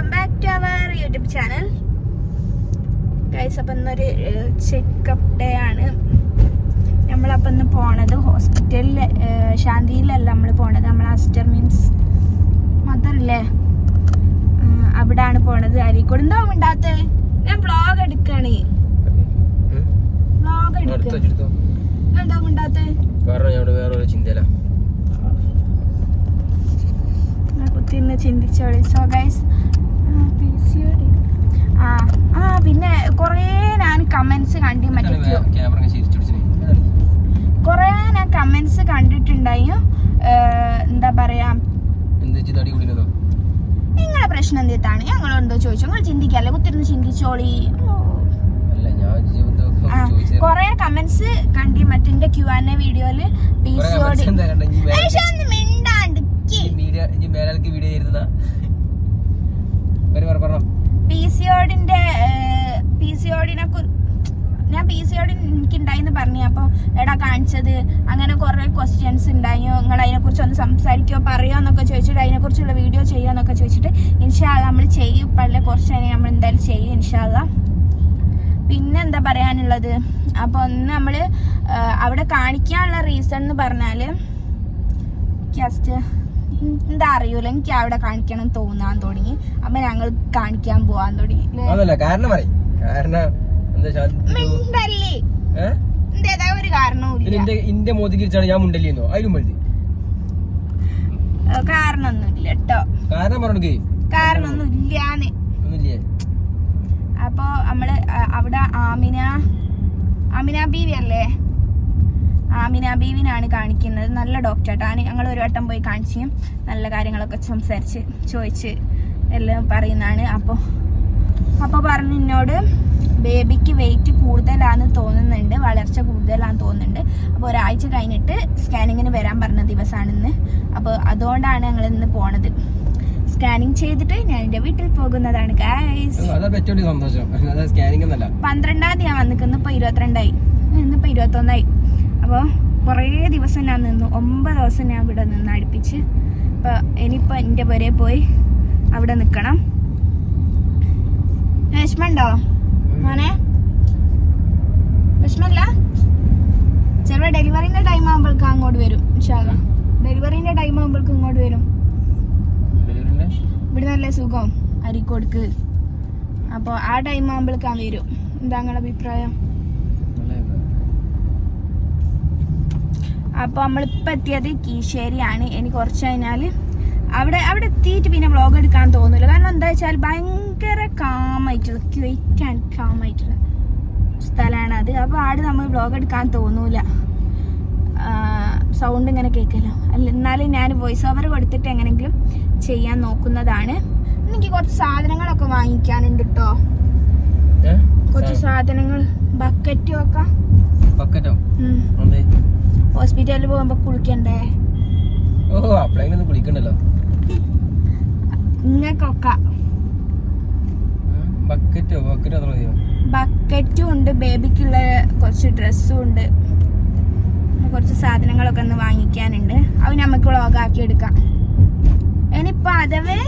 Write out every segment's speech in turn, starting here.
Welcome back to our YouTube channel guys അപ്പം ഇന്നൊരു checkup day ആണ്. നമ്മളപ്പം ഇന്ന് പോണത് ഹോസ്പിറ്റലിൽ ശാന്തിയിലല്ല നമ്മൾ പോണത്. നമ്മൾ അസ്റ്റർ മീൻസ് മദറില്ലേ ആണ് പോണത്. അരീക്കോട് എന്താ ഉണ്ടാത്ത ഞാൻ വ്ളോഗ് എടുക്കാണ്. വ്ളോഗ് എടുക്ക. വേറെ കുത്തിന്ന് ചിന്തിച്ചോളി. സോ ഗൈസ് ആ ആ പിന്നെ കുറേ ഞാൻ കമന്റ്സ് കണ്ടി മറ്റേ കുറേ ഞാൻ കമന്റ്സ് കണ്ടിട്ടുണ്ടായി. എന്താ പറയാ? നിങ്ങളെ പ്രശ്നം എന്താണ് ഞങ്ങളുണ്ടോ ചോദിച്ചു. നിങ്ങൾ ചിന്തിക്കല്ലേ? കുത്തിരുന്ന് ചിന്തിച്ചോളി. കൊറേ കമന്റ്സ് കണ്ടി. മറ്റേ ക്യു ആൻ എ വീഡിയോയിൽ പി സി വേറെ- മിണ്ടാണ്ട്. വീഡിയോ പി സി ഓടിന്റെ പി ഞാൻ പി സി ഓടി എനിക്ക് ഉണ്ടായിന്ന് പറഞ്ഞു. അപ്പോൾ എടാ കാണിച്ചത്. അങ്ങനെ കുറേ ക്വസ്റ്റ്യൻസ് ഉണ്ടായോ. നിങ്ങൾ അതിനെക്കുറിച്ച് ഒന്ന് സംസാരിക്കോ പറയോ എന്നൊക്കെ ചോദിച്ചിട്ട് അതിനെക്കുറിച്ചുള്ള വീഡിയോ ചെയ്യുമോ എന്നൊക്കെ ചോദിച്ചിട്ട് ഇൻഷാല്ല നമ്മൾ ചെയ്യും. ഇപ്പോഴല്ലേ കുറച്ച് കഴിഞ്ഞ് നമ്മൾ എന്തായാലും ചെയ്യും ഇൻഷാല്ല പിന്നെ എന്താ പറയാനുള്ളത്? അപ്പോൾ ഒന്ന് നമ്മൾ അവിടെ കാണിക്കാനുള്ള റീസൺ എന്ന് പറഞ്ഞാൽ ജസ്റ്റ് എന്താ അറിയൂല. എനിക്ക് അവിടെ കാണിക്കണം എന്ന് തോന്നാൻ തുടങ്ങി. അപ്പൊ ഞങ്ങൾ കാണിക്കാൻ പോവാൻ തുടങ്ങി? കാരണം പറയും. കാരണം ഒരു- മിണ്ടല്ലേ? കാരണവും മോദിക്കിരിച്ചാണ് ഞാൻ മുണ്ടല്ലിന്നോ? അതിലും വലുത്. ഏഹ് കാരണമൊന്നുമില്ല കേട്ടോ. കാരണം പറഞ്ഞേ അപ്പൊ നമ്മൾ അവിടെ ആമിന ആമിന ബീവി അല്ലേ? ആമിന ബീവിനാണ് കാണിക്കുന്നത്. നല്ല ഡോക്ടറായിട്ടാണ് ഞങ്ങൾ ഒരു വട്ടം പോയി കാണിച്ച് നല്ല കാര്യങ്ങളൊക്കെ സംസാരിച്ച് ചോദിച്ച് എല്ലാം പറയുന്നതാണ്. അപ്പോൾ അപ്പോൾ പറഞ്ഞു എന്നോട് ബേബിക്ക് വെയിറ്റ് കൂടുതലാണെന്ന് തോന്നുന്നുണ്ട്. വളർച്ച കൂടുതലാണെന്ന് തോന്നുന്നുണ്ട്. അപ്പോൾ ഒരാഴ്ച കഴിഞ്ഞിട്ട് സ്കാനിങ്ങിന് വരാൻ പറഞ്ഞ ദിവസമാണിന്ന് അപ്പോൾ അതുകൊണ്ടാണ് ഞങ്ങൾ ഇന്ന് പോണത്. സ്കാനിങ് ചെയ്തിട്ട് ഞാൻ എന്റെ വീട്ടിൽ പോകുന്നതാണ് പന്ത്രണ്ടാം തീയതി ഞാൻ വന്നിക്കുന്നു ഇപ്പൊ ഇരുപത്തിരണ്ടായി. ഇന്നിപ്പോ ഇരുപത്തൊന്നായി. അപ്പോൾ കുറേ ദിവസം ഞാൻ നിന്നു. ഒമ്പത് ദിവസം ഞാൻ ഇവിടെ നിന്ന് അടുപ്പിച്ച്. അപ്പോൾ ഇനിയിപ്പോൾ എന്റെ വരെ പോയി അവിടെ നിൽക്കണം വിഷമുണ്ടോ? മോനെ? വിഷമല്ല? ചിലപ്പോൾ ഡെലിവറിന്റെ ടൈം ആകുമ്പോഴേക്കും അങ്ങോട്ട് വരും ഇൻഷാല്ല ഡെലിവറിന്റെ ടൈം ആകുമ്പോഴേക്കും ഇങ്ങോട്ട് വരും. ഇവിടെ നല്ല സുഖം അരിക്കോടുക്ക്. അപ്പോൾ ആ ടൈം ആകുമ്പോഴേക്കാൻ വരും. എന്താ നിങ്ങളുടെ അഭിപ്രായം നല്ല അഭിപ്രായം. അപ്പോൾ നമ്മളിപ്പോൾ എത്തിയത് കീശ്ശേരിയാണ് ഇനി കുറച്ച് കഴിഞ്ഞാൽ അവിടെ അവിടെ എത്തിയിട്ട് പിന്നെ വ്ളോഗ് എടുക്കാൻ തോന്നില്ല കാരണം എന്താ വെച്ചാൽ ഭയങ്കര കാമായിട്ടുള്ള ക്വൈറ്റ് ആൻഡ് കാമായിട്ടുള്ള സ്ഥലമാണ് അത്. അപ്പോൾ ആട് നമ്മൾ വ്ളോഗ് എടുക്കാൻ തോന്നൂല. സൗണ്ട് ഇങ്ങനെ കേൾക്കല്ലോ. അല്ല എന്നാലും ഞാൻ വോയിസ് ഓവർ കൊടുത്തിട്ട് എങ്ങനെങ്കിലും ചെയ്യാൻ നോക്കുന്നതാണ്. എനിക്ക് കുറച്ച് സാധനങ്ങളൊക്കെ വാങ്ങിക്കാനുണ്ട് കേട്ടോ? കുറച്ച് സാധനങ്ങൾ ബക്കറ്റും ഒക്കെ. ബക്കറ്റോ ഹോസ്പിറ്റലിൽ പോകുമ്പോ കുളിക്കണ്ടേ? ഓ അപ്ലൈനൊന്നും കുളിക്കണ്ടല്ലോ. ഇങ്ങക്കൊക്കെ ബക്കറ്റോ? ബക്കറ്റ് അത്ര മതിയോ? ബക്കറ്റും ഉണ്ട് ബേബിക്കുള്ള കുറച്ച് ഡ്രസ്സും ഉണ്ട്. കുറച്ച് സാധനങ്ങളൊക്കെ ഒന്ന് വാങ്ങിക്കാനുണ്ട്. അത് നമുക്ക് വ്ളോഗാക്കി എടുക്കാം. ഇനിയിപ്പോൾ അതവേ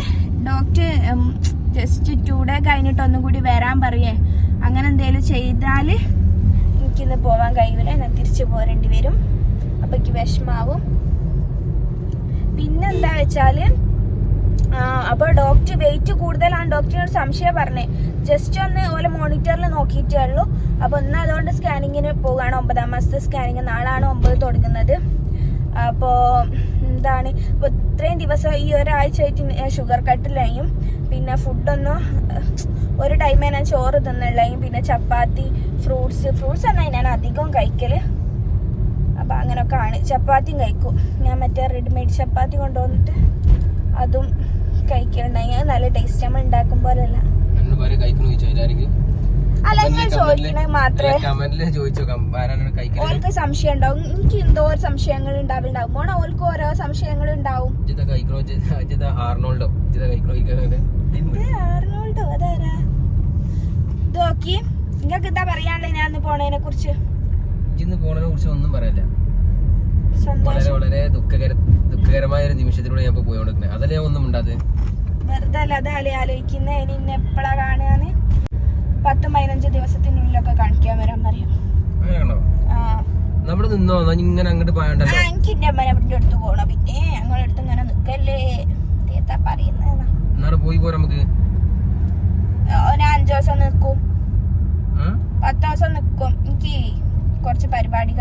ഡോക്ടർ ജസ്റ്റ് ടു ഡേ കഴിഞ്ഞിട്ട് ഒന്നും കൂടി വരാൻ പറയേ. അങ്ങനെ എന്തെങ്കിലും ചെയ്താൽ എനിക്കിന്ന് പോവാൻ കഴിയൂല. ഞാൻ തിരിച്ചു പോരേണ്ടി വരും. അപ്പോൾ എനിക്ക് വിഷമാവും. പിന്നെന്താ വെച്ചാൽ അപ്പോൾ ഡോക്ടർ വെയിറ്റ് കൂടുതലാണ്. ഡോക്ടറിനോട് സംശയം പറഞ്ഞേ. ജസ്റ്റ് ഒന്ന് ഓലെ മോണിറ്ററിൽ നോക്കിയിട്ടേ ഉള്ളൂ. അപ്പോൾ ഇന്ന് അതുകൊണ്ട് സ്കാനിങ്ങിന് പോവുകയാണ്. ഒമ്പതാം മാസത്തെ സ്കാനിങ് നാളാണ് ഒമ്പത് തുടങ്ങുന്നത്. അപ്പോൾ എന്താണ്? ഇപ്പോൾ ഇത്രയും ദിവസം ഈ ഒരാഴ്ചയായിട്ട് ഷുഗർ കട്ടിലായും പിന്നെ ഫുഡൊന്നും ഒരു ടൈമേ ഞാൻ ചോറ് തിന്നുള്ളയും പിന്നെ ചപ്പാത്തി ഫ്രൂട്ട്സ് ഫ്രൂട്ട്സ് എന്നാ ഞാൻ അധികം കഴിക്കൽ അപ്പം അങ്ങനെയൊക്കെ ആണ്. ചപ്പാത്തിയും കഴിക്കും. ഞാൻ മറ്റേ റെഡിമെയ്ഡ് ചപ്പാത്തി കൊണ്ടുവന്നിട്ട് അതും കഴിക്കലുണ്ടായി. നല്ല ടേസ്റ്റ് നമ്മൾ ഉണ്ടാക്കും പോലെയല്ല. എന്നോട് ഭാര്യ കഴിക്കണോ ചോദിച്ചോ എല്ലാവരും അല്ല ഞാൻ ചോദിക്കണേ മാത്രമേ സംശയം ഉണ്ടാവും. എനിക്ക് എന്തോ സംശയങ്ങൾ ഉണ്ടാവുണ്ടാവും. ഓരോ സംശയങ്ങൾ ഉണ്ടാവും. ആർണോൾഡോ? ആർണോൾഡോ? അതാരാ? ഇത് നോക്കി നിങ്ങൾക്ക് എന്താ പറയാനുള്ളത്? ഞാൻ പോണതിനെ കുറിച്ച് ഇജിന്ന് പോണതിനെ കുറിച്ച് ഒന്നും പറയല്ല. വളരെ വളരെ ദുഃഖകര ദുഃഖകരമായ ഒരു നിമിഷത്തിലൂടെ ഞാൻ പോയോണ്ടിരിക്കുന്നത് അതല്ലേ ഞാൻ ഒന്നും ഉണ്ടാത് വെറുതെ അല്ലാതെ ആളെ ആലോചിക്കുന്ന. ഇനി ഇന്നെ എപ്പോഴാ കാണുകയെന്ന് പത്ത് പതിനഞ്ച് ദിവസത്തിനുള്ളിലൊക്കെ കാണിക്കാൻ വരാൻ പറയും അങ്ങനെയാണോ ആ. നമ്മൾ നിന്നോ? ഇങ്ങനെ അങ്ങോട്ട് പോയണ്ടല്ലോ. എനിക്ക് എന്റെ അമ്മനെ ഇവിടെ അടുത്ത് പോണം. പിന്നെ ഞങ്ങളുടെ അടുത്ത് ഇങ്ങനെ നിക്കല്ലേ? എന്താ പോയി പോരാ നമുക്ക്? ഒരു അഞ്ചു ദിവസം നിൽക്കും ആ? പത്ത് ദിവസം നിക്കും. എനിക്ക് കുറച്ച് ഒരു പരിപാടി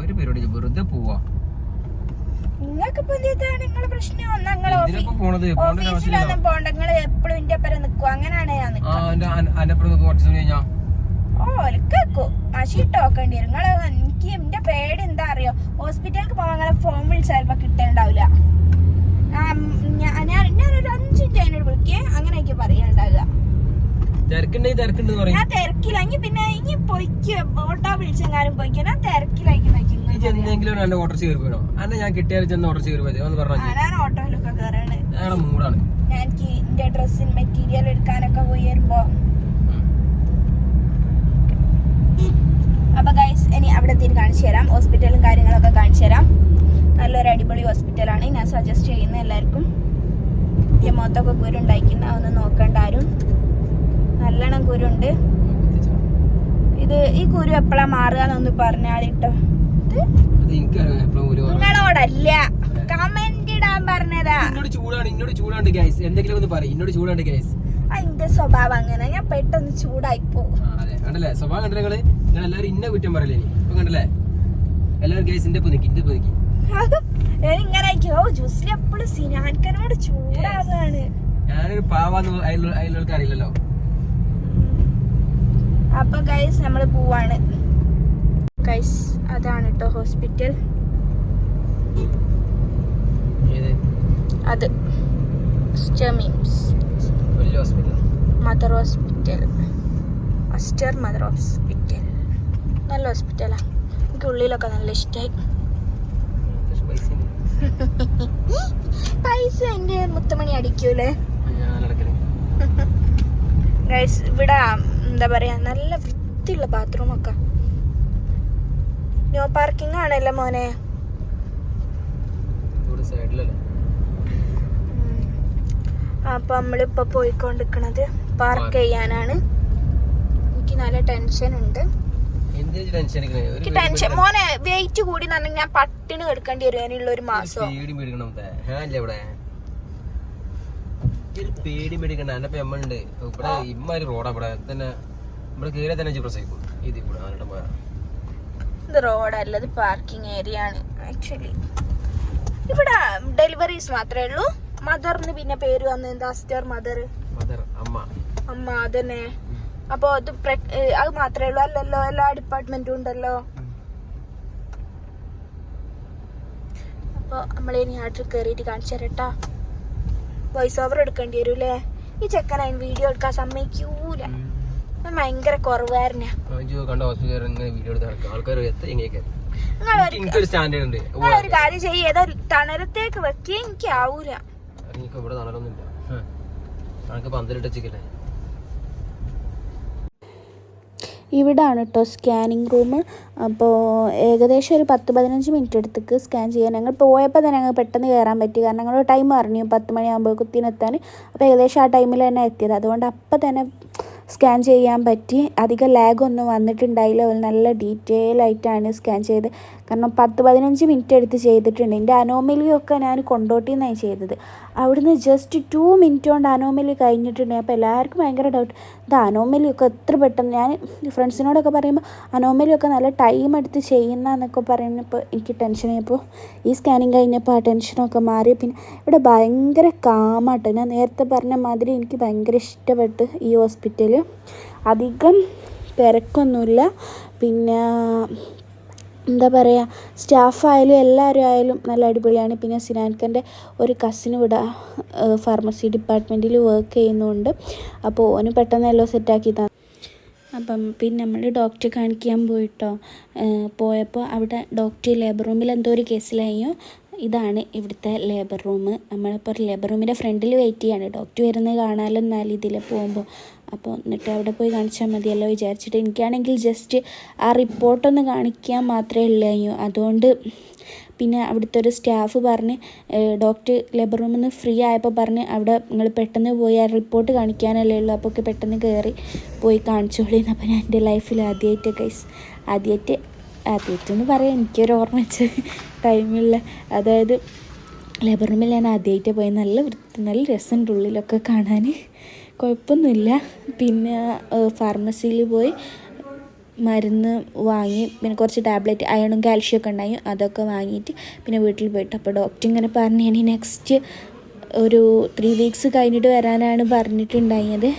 ഒരു പരിപാടി. വെറുതെ പോവാ. നിങ്ങൾക്ക് നിങ്ങളെ പ്രശ്നം ഓഫീസിലൊന്നും പോണ്ട. നിങ്ങൾ എപ്പോഴും എന്റെ ഒപ്പം നിൽക്കും അങ്ങനെയാണ് ഞാൻ ആ നിൽക്കുക എന്റെ അന്നപ്പുറം നിൽക്കും കുറച്ച് സമയം കഴിഞ്ഞാ. ഓ ഒലക്കും മഷി ടോക്കേണ്ടി വരും. നിങ്ങൾ എനിക്ക് എന്റെ പേടി എന്താ അറിയോ? ഹോസ്പിറ്റലിൽ പോകാൻ നിങ്ങളെ ഫോൺ വിളിച്ചാൽ ചിലപ്പോ കിട്ടണ്ടാവില്ല. ഞാൻ ഞാനൊരു അഞ്ച് മിനിറ്റ് അതിനോട് വിളിക്കേ. അങ്ങനെ എനിക്ക് പറയാനുണ്ടാവുക. തിരക്കുണ്ടെങ്കിൽ തിരക്കുണ്ട് പറയും. ഞാൻ തിരക്കില്ല. ഇനി പിന്നെ ഇനി പൊയ്ക്ക്. ഓട്ടോ വിളിച്ചെങ്ങാനും പൊയ്ക്കോ. ഞാൻ തിരക്കിലാക്കി എന്തെങ്കിലും എന്റെ ഓർഡർ കയറി പോയോ അന്നെ ഞാൻ കിട്ടിയാൽ ചെന്ന് ഓർഡർ കയറി പോയത്. ഒന്ന് ഓട്ടോ ഞാൻ ഓട്ടോയിലൊക്കെ കയറാണ് ഞങ്ങളുടെ മൂടാണ്. ഞാൻ എനിക്ക് എന്റെ ഡ്രസ്സിന് മെറ്റീരിയൽ എടുക്കാനൊക്കെ പോയി വരുമ്പോ. അപ്പൊ ഗൈസ് ഇനി അവിടെ എത്തിയിട്ട് കാണിച്ചു തരാം. ഹോസ്പിറ്റലും കാര്യങ്ങളൊക്കെ കാണിച്ചു തരാം. നല്ലൊരു അടിപൊളി ഹോസ്പിറ്റലാണ് ഞാൻ സജസ്റ്റ് ചെയ്യുന്ന എല്ലാവർക്കും. ഈ മൊത്തമൊക്കെ കുരു ഒന്ന് നോക്കണ്ട ആരും. നല്ലോണം കുരുണ്ട്. ഇത് ഈ കുരു എപ്പോഴാ മാറുക എന്നൊന്ന് പറഞ്ഞാളിട്ടോ. നിങ്ങളോടല്ല. കമന്റ് ഇടാൻ പറഞ്ഞതാ. എന്നോട് ചൂടാണ് എന്നോട് ചൂടാണ്ട് ഗൈസ് എന്തെങ്കിലും ഒന്ന് പറയും എന്നോട് ചൂടാണ്ട് ഗൈസ് അതിന്റെ സ്വഭാവം അങ്ങനെ. ഞാൻ പെട്ടെന്ന് ചൂടായി പോകും കണ്ടല്ലേ? സ്വഭാവം കണ്ടല്ലേ നിങ്ങൾ? നിങ്ങൾ എല്ലാരും ഇന്ന കുറ്റം പറയലേ ഇപ്പൊ കണ്ടല്ലേ? എല്ലാരും ഗൈസ് എന്റെ നിൽക്കി എന്റെ നിൽക്കി ഇങ്ങനെ ജ്യൂസിൽ എപ്പോഴും സിനാൻകനോട് ചൂടാകാണ്. ഞാനൊരു പാവാന്ന് അയലുകൾക്ക് അറിയില്ലല്ലോ. അപ്പൊ ഗൈസ് നമ്മൾ പോവാണ്. ഗൈസ് അതാണ് കേട്ടോ ഹോസ്പിറ്റൽ അത് സ്റ്റെമിംസ് mother hospital Aster mother hospital നല്ല ഹോസ്പിറ്റലാ എനിക്ക് ഉള്ളിലൊക്കെ നല്ല ഇഷ്ടമായി പൈസ എന്റെ മുത്തമണി അടിക്കൂലേ? ഗൈസ് ഇവിടെ എന്താ പറയാ നല്ല വൃത്തിയുള്ള ബാത്റൂം ഒക്കെ. നോ പാർക്കിംഗ് ആണല്ലോ മോനെ. അപ്പൊ നമ്മളിപ്പൊ പോയിക്കൊണ്ടിരിക്കണത് പാർക്ക് ചെയ്യാനാണ്. എനിക്ക് നല്ല ടെൻഷൻ ഉണ്ട്. എനിക്ക് ടെൻഷൻ മോനെ വെയിറ്റ് കൂടി ഞാൻ പട്ടിണി എടുക്കേണ്ടി വരും. അതിനുള്ള ഒരു മാസം. പേടി പേടിക്കണ്ട. എന്നെ ഇപ്പൊ എമ്മണ്ട് ഇവിടെ ഇമ്മാരി റോഡാ ഇവിടെ തന്നെ ഇവിടെ കീഴെ തന്നെ പ്രസവിക്കും ഇതിൽ കൂടെ ആരുടെ പോയാ ഇത് റോഡല്ല ഇത് പാർക്കിംഗ് ഏരിയ ആണ് ആക്ച്വലി ഇവിടെ ഡെലിവറീസ് മാത്രമേ ഉള്ളൂ. മദറിന് പിന്നെ പേര് വന്നത് എന്താ? സിസ്റ്റർ മദർ മദർ അമ്മ. അമ്മ അതന്നെ. അപ്പൊ അത് അത് മാത്രമേ ഉള്ളൂ. അല്ലല്ലോ എല്ലാ ഡിപ്പാർട്ട്മെന്റും ഉണ്ടല്ലോ. അപ്പൊ നമ്മളിനി ആട്ടിൽ കയറിയിട്ട് കാണിച്ചു തരട്ടാ വോയിസ് ഓവർ എടുക്കേണ്ടി വരും അല്ലേ ഈ ചെക്കൻ അതിന് വീഡിയോ എടുക്കാൻ സമ്മതിക്കൂല. ഭയങ്കര കുറവായിരുന്നു നിങ്ങളൊരു കാര്യം ചെയ്യ. ഏതോ തണലത്തേക്ക് വെക്കേ. എനിക്ക് ആവൂല എനിക്ക് ഇവിടെ നമുക്ക് പന്തലിട്ട് വെച്ചില്ലേ ഇവിടാണ് കേട്ടോ സ്കാനിങ് റൂം അപ്പോൾ ഏകദേശം ഒരു പത്ത് പതിനഞ്ച് മിനിറ്റ് എടുത്തേക്ക് സ്കാൻ ചെയ്യാൻ. ഞങ്ങൾ പോയപ്പോൾ തന്നെ ഞങ്ങൾ പെട്ടെന്ന് കയറാൻ പറ്റി. കാരണം ഞങ്ങൾ ടൈം അറിഞ്ഞു. പത്ത് മണിയാകുമ്പോൾ കുത്തിനെത്താൻ അപ്പോൾ ഏകദേശം ആ ടൈമിൽ തന്നെ എത്തിയത്. അതുകൊണ്ട് അപ്പം തന്നെ സ്കാൻ ചെയ്യാൻ പറ്റി. അധികം ലാഗൊന്നും വന്നിട്ടുണ്ടായില്ല. നല്ല ഡീറ്റെയിൽ ആയിട്ടാണ് സ്കാൻ ചെയ്ത് കാരണം പത്ത് പതിനഞ്ച് മിനിറ്റ് എടുത്ത് ചെയ്തിട്ടുണ്ട്. എന്റെ അനോമലിയൊക്കെ ഞാൻ കൊണ്ടോട്ടി നിന്നാണ് ചെയ്തത്. അവിടുന്ന് ജസ്റ്റ് ടു മിനിറ്റ് കൊണ്ട് അനോമലി കഴിഞ്ഞിട്ടുണ്ട്. അപ്പോൾ എല്ലാവർക്കും ഭയങ്കര ഡൗട്ട് ഇത് അനോമലിയൊക്കെ എത്ര പെട്ടെന്ന് ഞാൻ ഫ്രണ്ട്സിനോടൊക്കെ പറയുമ്പോൾ അനോമലിയൊക്കെ നല്ല ടൈം എടുത്ത് ചെയ്യുന്നതെന്നൊക്കെ പറയുന്നപ്പോൾ എനിക്ക് ടെൻഷനായപ്പോൾ ഈ സ്കാനിങ് കഴിഞ്ഞപ്പോൾ ആ ടെൻഷനൊക്കെ മാറി. പിന്നെ ഇവിടെ ഭയങ്കര കാമാട്ടോ ഞാൻ നേരത്തെ പറഞ്ഞ മാതിരി എനിക്ക് ഭയങ്കര ഇഷ്ടപ്പെട്ട് ഈ ഹോസ്പിറ്റൽ അധികം തിരക്കൊന്നുമില്ല. പിന്നെ എന്താ പറയുക സ്റ്റാഫായാലും എല്ലാവരും ആയാലും നല്ല അടിപൊളിയാണ്. പിന്നെ സിനാൻഖന്റെ ഒരു കസിൻ ഇവിടെ ഫാർമസി ഡിപ്പാർട്ട്മെന്റിൽ വർക്ക് ചെയ്യുന്നുണ്ട്. അപ്പോൾ ഓന് പെട്ടെന്ന് എല്ലാം സെറ്റാക്കി തന്നെ. അപ്പം പിന്നെ നമ്മൾ ഡോക്ടറെ കാണിക്കാൻ പോയിട്ടോ? പോയപ്പോൾ അവിടെ ഡോക്ടർ ലേബർ റൂമിൽ എന്തോ ഒരു കേസിലായോ ഇതാണ് ഇവിടുത്തെ ലേബർ റൂം നമ്മളിപ്പോൾ ലേബർ റൂമിന്റെ ഫ്രണ്ടിൽ വെയിറ്റ് ചെയ്യാണ്. ഡോക്ടർ വരുന്നത് കാണാമല്ലോ എന്നാൽ ഇതിൽ പോകുമ്പോൾ അപ്പോൾ എന്നിട്ട് അവിടെ പോയി കാണിച്ചാൽ മതിയല്ലോ വിചാരിച്ചിട്ട് എനിക്കാണെങ്കിൽ ജസ്റ്റ് ആ റിപ്പോർട്ടൊന്ന് കാണിക്കാൻ മാത്രമേ ഉള്ളൂ അതുകൊണ്ട് പിന്നെ അവിടുത്തെ ഒരു സ്റ്റാഫ് പറഞ്ഞ് ഡോക്ടർ ലേബർ റൂമിൽ നിന്ന് ഫ്രീ ആയപ്പോൾ പറഞ്ഞ് അവിടെ നിങ്ങൾ പെട്ടെന്ന് പോയി ആ റിപ്പോർട്ട് കാണിക്കാനല്ലേ ഉള്ളൂ. അപ്പോൾ ഒക്കെ പെട്ടെന്ന് കയറി പോയി കാണിച്ചോളിന്ന് അപ്പോൾ ഞാൻ എന്റെ ലൈഫിൽ ആദ്യമായിട്ട് ഗൈസ് ആദ്യമായിട്ട് ആദ്യമായിട്ട് എന്ന് പറയാം. എനിക്കൊരു ഓർമ്മ വെച്ച ടൈമിലുള്ള അതായത് ലേബർ റൂമിൽ ഞാൻ ആദ്യമായിട്ട് പോയി നല്ല വൃത്തി നല്ല രസമുണ്ട് ഉള്ളിലൊക്കെ കാണാൻ. കുഴപ്പമൊന്നുമില്ല. പിന്നെ ഫാർമസിയിൽ പോയി മരുന്ന് വാങ്ങി പിന്നെ കുറച്ച് ടാബ്ലറ്റ് അയണും കാൽഷ്യം ഒക്കെ ഉണ്ടായി അതൊക്കെ വാങ്ങിയിട്ട് പിന്നെ വീട്ടിൽ പോയിട്ട്. അപ്പോൾ ഡോക്ടർ ഇങ്ങനെ പറഞ്ഞു ഇനി നെക്സ്റ്റ് ഒരു ത്രീ വീക്സ് കഴിഞ്ഞിട്ട് വരാനാണ് പറഞ്ഞിട്ടുണ്ടായത്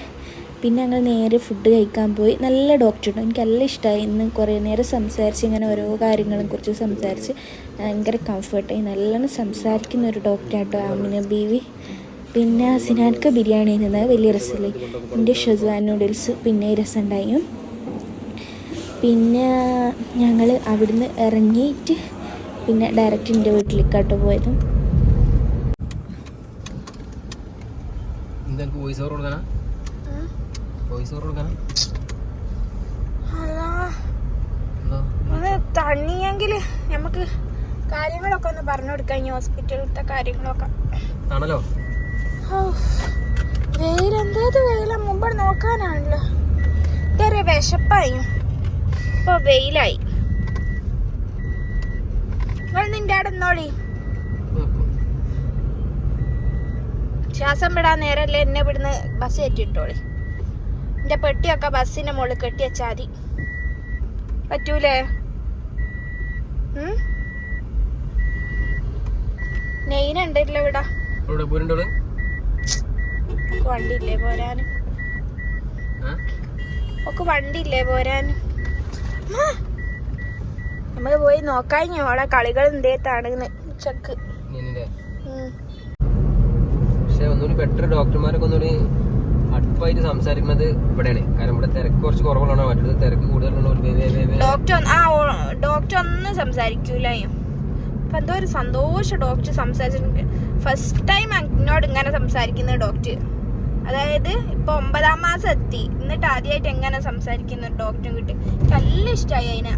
പിന്നെ ഞങ്ങൾ നേരെ ഫുഡ് കഴിക്കാൻ പോയി. നല്ല ഡോക്ടറുണ്ട് എനിക്ക് നല്ല ഇഷ്ടമായി. ഇന്ന് കുറേ നേരം സംസാരിച്ച് ഇങ്ങനെ ഓരോ കാര്യങ്ങളും കുറിച്ച് സംസാരിച്ച് ഭയങ്കര കംഫർട്ടായി നല്ലോണം സംസാരിക്കുന്ന ഒരു ഡോക്ടറാട്ടോ അമിന ബീവി. പിന്നെ സിനാൻക ബിരിയാണി എന്നത് വലിയ രസമില്ലേ? എന്റെ ഷെസ്വാൻ നൂഡിൽസ് പിന്നെ രസമുണ്ടായും. പിന്നെ ഞങ്ങൾ അവിടുന്ന് ഇറങ്ങിയിട്ട് പിന്നെ ഡയറക്റ്റ് എന്റെ വീട്ടിലേക്കാട്ടോ പോയതും. വോയിസ് ഓവർ കൊടുക്കാനാ? വോയിസ് ഓവർ കൊടുക്കാനാ? എന്താ? ഒന്ന് തണ്ണിയെങ്കിൽ നമുക്ക് കാര്യങ്ങളൊക്കെ ഒന്ന് പറഞ്ഞു കൊടുക്കാം ഈ ഹോസ്പിറ്റലിലത്തെ കാര്യങ്ങളൊക്കെ. ആണല്ലോ. വെയിലെന്തേത് വെയില? മുമ്പ് നോക്കാനാണല്ലോ. ഇതേറെ വിശപ്പായി. ഇപ്പൊ വെയിലായി. നിന്റെ അവിടെ നോളി ശ്വാസം വിടാൻ നേരല്ലേ എന്നെ ഇവിടുന്ന് ബസ് കയറ്റിട്ടോളി എന്റെ പെട്ടിയൊക്കെ ബസ്സിന്റെ മുകളിൽ കെട്ടി വെച്ചാൽ മതി. പറ്റൂലേ? നെയ്നുണ്ടല്ലോ ഇവിടെ. ഇവിടെ പോരുണ്ടോൾ ഒക്കെ വണ്ടിയില്ലേ പോരാന് ഒക്കെ വണ്ടിയില്ലേ പോരാന് നമുക്ക് പോയി നോക്കാഞ്ഞു അവിടെ കളികൾ എന്തേത്താണ് ഉച്ചയ്ക്ക്. പക്ഷെ ഒന്നുകൂടി ബെറ്റർ ഡോക്ടർമാരൊക്കെ ഒന്നുകൂടി അടുപ്പായിട്ട് സംസാരിക്കുന്നത് ഇവിടെയാണ്. കാരണം ഇവിടെ തിരക്ക് കുറച്ച് കുറവുള്ളതാണ്. മറ്റേത് തിരക്ക് ഡോക്ടർ ആ ഡോക്ടർ ഒന്നും സംസാരിക്കൂലയോ അപ്പൊ എന്തോ ഒരു സന്തോഷം ഡോക്ടർ ഫസ്റ്റ് ടൈം എന്നോട് ഇങ്ങനെ സംസാരിക്കുന്ന ഡോക്ടർ അതായത് ഇപ്പൊ ഒമ്പതാം മാസം എത്തി. എന്നിട്ട് ആദ്യമായിട്ട് എങ്ങനെ സംസാരിക്കുന്നു ഡോക്ടറും കിട്ടി. നല്ല ഇഷ്ടമായി അതിനെ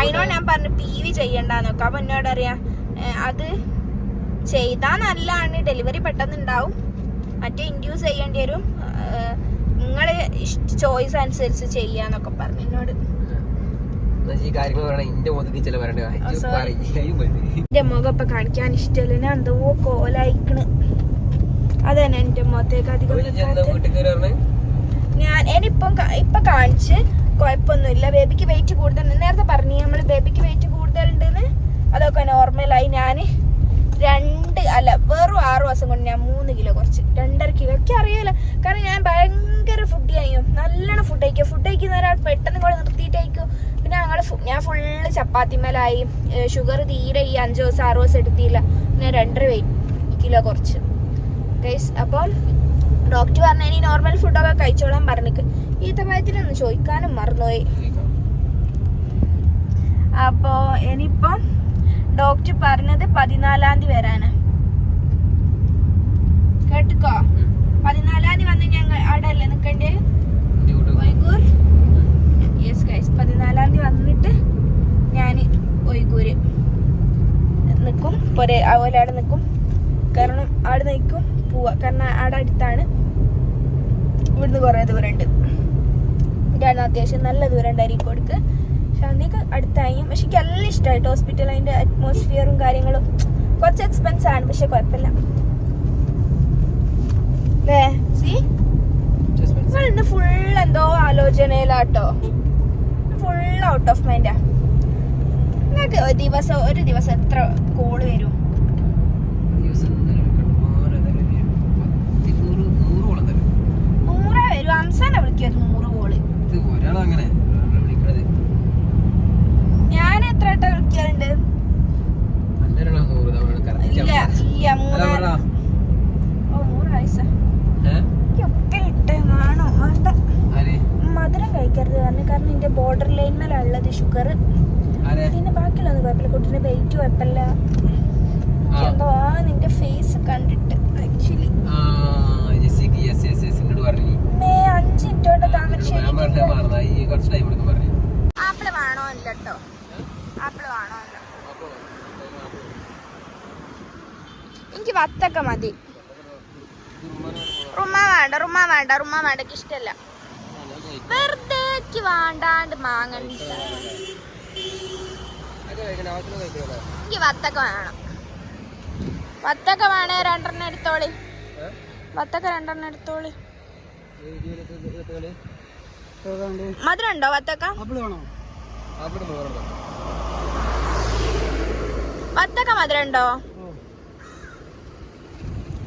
അതിനോട് ഞാൻ പറഞ്ഞു പി വി ചെയ്യണ്ടെന്നൊക്കെ അപ്പൊ എന്നോട് അറിയാം അത് ചെയ്താ നല്ലതാണ്. ഡെലിവറി പെട്ടെന്ന് ഉണ്ടാവും മറ്റേ ഇൻഡ്യൂസ് ചെയ്യേണ്ടി വരും. നിങ്ങൾ ചോയ്സ് അനുസരിച്ച് ചെയ്യാന്നൊക്കെ പറഞ്ഞു എന്നോട്. എന്റെ മുഖം ഇപ്പൊ കാണിക്കാൻ ഇഷ്ടമല്ല. എന്തോ കോലായിക്കണ്. അതന്നെ എന്റെ മുഖത്തേക്ക് അധികം ഞാൻ എനിപ്പം ഇപ്പൊ കാണിച്ച് കുഴപ്പമൊന്നുമില്ല. ബേബിക്ക് വെയിറ്റ് കൂടുതലുണ്ട്. നേരത്തെ പറഞ്ഞു നമ്മൾ ബേബിക്ക് വെയിറ്റ് കൂടുതലുണ്ടെന്ന്? അതൊക്കെ നോർമലായി ഞാൻ രണ്ട് അല്ല വെറും ആറു മാസം കൊണ്ട് ഞാൻ മൂന്ന് കിലോ കുറച്ച്. രണ്ടര കിലോ ഒക്കെ അറിയില്ല കാരണം ഞാൻ ഭയങ്കര ഫുഡ് കഴിക്കും. നല്ലോണം ഫുഡ് കഴിക്കും. ഫുഡ് കഴിക്കുന്ന ഒരാൾ പെട്ടെന്ന് കൂടെ നിർത്തിയിട്ടായിരിക്കും പിന്നെ ഞങ്ങൾ ഞാൻ ഫുള്ള് ചപ്പാത്തിമേലായി ഷുഗർ തീരെ ഈ അഞ്ച് ദിവസം ആറ് ദിവസം എടുത്തില്ല. ഞാൻ രണ്ടര വെയിറ്റ് കിലോ കുറച്ച്. ഗൈസ് അപ്പോൾ ഡോക്ടർ പറഞ്ഞ ഇനി നോർമൽ ഫുഡൊക്കെ കഴിച്ചോളാൻ പറഞ്ഞിക്ക്. ഈത്തപ്പഴത്തിനൊന്ന് ചോദിക്കാനും മറന്നുപോയി. അപ്പോ ഇനിയിപ്പം ഡോക്ടർ പറഞ്ഞത് പതിനാലാം തീയതി വരാനാ. കേട്ടോ പതിനാലാം തീയതി വന്ന് ഞങ്ങൾ അവിടെ അല്ലേ നിൽക്കണ്ടേ? ഒയ്കൂർ യെസ് ഗൈസ് പതിനാലാം തീയതി വന്നിട്ട് ഞാൻ ഒയ്കൂര് നിൽക്കും പോരെ അതുപോലെ അവിടെ നിൽക്കും കാരണം അവിടെ നിൽക്കും പോവാ. കാരണം അവിടെ അടുത്താണ്. ഇവിടുന്ന് കുറേ ദൂരമുണ്ട് ഇതാണ് അത്യാവശ്യം നല്ല ദൂരം ഉണ്ട് അരീക്കോടുക്ക് ശാന്തിക്ക് അടുത്തായി പക്ഷെ എനിക്ക് എല്ലാം ഇഷ്ടമായിട്ട് ഹോസ്പിറ്റൽ അതിന്റെ അറ്റ്മോസ്ഫിയറും കാര്യങ്ങളും. കുറച്ച് എക്സ്പെൻസ് ആണ് പക്ഷെ കുഴപ്പമില്ല. ഫുൾ എന്തോ ആലോചനയിലാട്ടോ. ഫുൾ ഔട്ട് ഓഫ് മൈൻഡാ ദിവസം ഒരു ദിവസം എത്ര കോൾ വരും ദിവസം കണ്ടുപോലെ പത്തിരുന്നൂറ് നൂറോളം തന്നെ വരും അംസാനെ വിളിക്കുമായിരുന്നു നൂറ് കോൾ. വിളിക്കണത്. ഞാൻ എത്ര വട്ടം വിളിക്കാറുണ്ട്? മധുരം കഴിക്കരുത് കാരണം കാരണം എന്റെ ബോർഡർ ലൈനിലാണ് ഷുഗർ പിന്നെ ബാക്കിയുള്ളത് കുഴപ്പമില്ല. കുട്ടീന്റെ വെയിറ്റ് കുഴപ്പമില്ല. എന്തോ ആ നിന്റെ ഫേസ് കണ്ടിട്ട് ആക്ച്വലി എനിക്ക് വത്തൊക്കെ മതി. റുമ വേണ്ട റുമ വേണ്ട റുമ വേണ്ട. എനിക്ക് ഇഷ്ടമല്ല വെറുതെ വേണ്ടാണ്ട് മാങ്ങണ്ട എനിക്ക് വത്തക്ക വേണം. വത്തൊക്കെ വേണേ രണ്ടെണ്ണം എടുത്തോളി. വത്തൊക്കെ രണ്ടെണ്ണം എടുത്തോളി. മധുരം ഉണ്ടോ വത്തക്ക വത്തക്ക മധുരം ഉണ്ടോ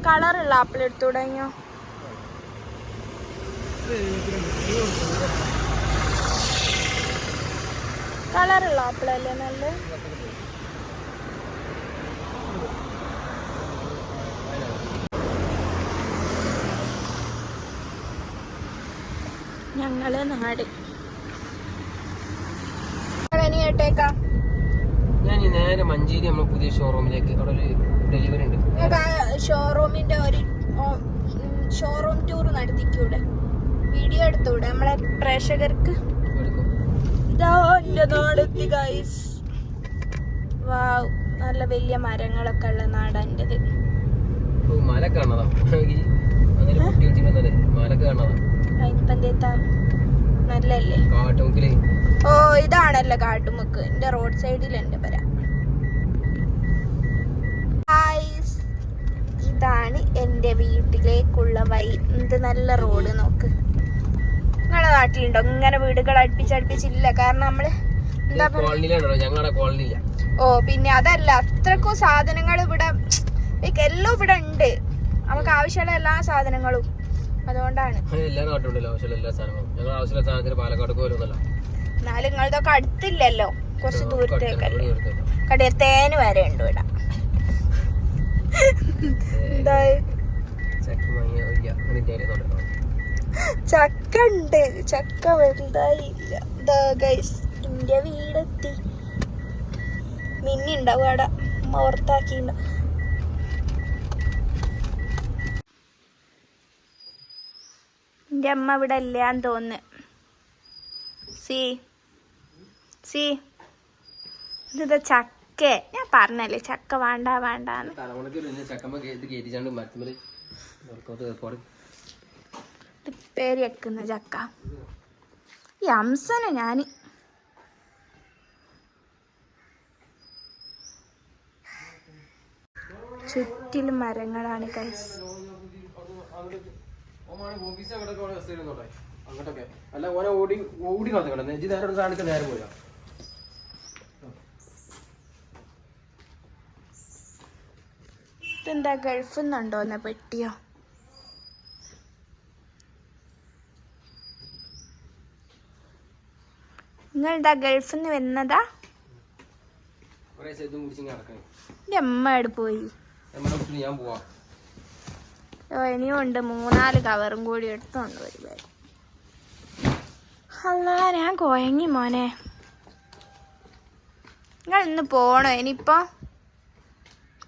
കളറുള്ള ആപ്പിൾ എടുത്തു തുടങ്ങിയോ കളറുള്ള ആപ്പിൾ അല്ലേ നല്ല ഞങ്ങൾ നാട്. ഇനി കേട്ടേക്കാം ഞാൻ നേരെ മഞ്ചേരി നമ്മൾ പുതിയ ഷോറൂമിലേക്ക് അവിടെ ഒരു ഡെലിവറി ഉണ്ട്. ഷോറൂമിന്റെ ഒരു ഷോറൂം ടൂർ നടത്തിക്കൂടെ? വീഡിയോ എടുത്തൂടെ നമ്മളെ പ്രേക്ഷകർക്ക്? നാടെത്തി ഗൈസ് വാവ് നല്ല വലിയ മരങ്ങളൊക്കെ ഉള്ള നാടാന്റെത് മരക്കാണതാ മല കാണതാ അങ്ങനെ മല കാണതാ അതിനിപ്പം എന്തേത്താ നല്ലല്ലേ? ഓ ഇതാണല്ലോ കാട്ടുമുക്ക്. എന്റെ റോഡ് സൈഡിൽ എന്റെ പെര ഇതാണ് എന്റെ വീട്ടിലേക്കുള്ള വഴി. എന്ത് നല്ല റോഡ് നോക്ക്. നിങ്ങളെ നാട്ടിലുണ്ടോ? ഇങ്ങനെ വീടുകൾ അടുപ്പിച്ചടുപ്പിച്ചില്ല. കാരണം നമ്മൾ എന്താ ഓ പിന്നെ അതല്ല അത്രക്കും സാധനങ്ങൾ ഇവിടെ എല്ലാം ഇവിടെ ഉണ്ട്. നമുക്ക് ആവശ്യമുള്ള എല്ലാ സാധനങ്ങളും. അതുകൊണ്ടാണ്. എല്ലാ നാട്ടിലുണ്ടല്ലോ ആവശ്യമുള്ള എല്ലാ സാധനങ്ങളും. ഞങ്ങൾ ആവശ്യമുള്ള സാധനത്തിന് പാലക്കാട് പോലുന്നല്ല എന്നാലും നിങ്ങളതൊക്കെ അടുത്തില്ലല്ലോ. കുറച്ച് ദൂരത്തേക്കല്ലേ തേന് വരെ ഉണ്ട് ഇവിടെ. എന്തായി? ചക്ക ഉണ്ട്. ചക്ക വലുതായില്ല. ഇന്ത്യ വീടെത്തി. മിന്നി ഉണ്ടാവും അവിടെ ഓർത്താക്കിണ്ട എന്റെ അമ്മ ഇവിടെ ഇല്ലാന്ന് തോന്നുന്നു. സി. സി. ഇതാ ചക്ക? ഞാൻ പറഞ്ഞല്ലേ ചക്ക വേണ്ട വേണ്ട പേര് വെക്കുന്ന ചക്ക. ഈ അംസന ഞാൻ ചുറ്റിലും മരങ്ങളാണ് കൈസ് അങ്ങോട്ടൊക്കെ അല്ല ഓടി ഓടി നേരം നേരം പോയാ ഇതെന്താ ഗൾഫിൽ നിന്നുണ്ടോ എന്ന പെട്ടിയോ? നിങ്ങളെന്താ ഗൾഫിൽ നിന്ന് വരുന്നതാ? അവിടെ പോയി ഞാൻ പോവാ. ഇനിയും ഉണ്ട് മൂന്നാൽ കവറും കൂടി എടുത്തോണ്ട് വരുവായി അല്ല ഞാൻ കൊയങ്ങി മോനെ. നിങ്ങൾ ഇന്ന് പോണോ? ഇനിയിപ്പോ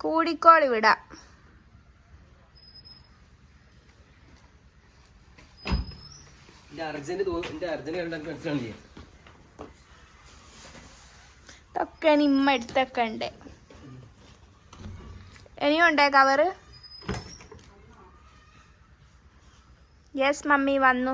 കൂടിക്കോളി വിടാം. ഇതൊക്കെ നിമ്മ എടുത്തൊക്കെ ഉണ്ട്. ഇനിയും ഉണ്ടേ കവറ് യെസ് മമ്മി വന്നു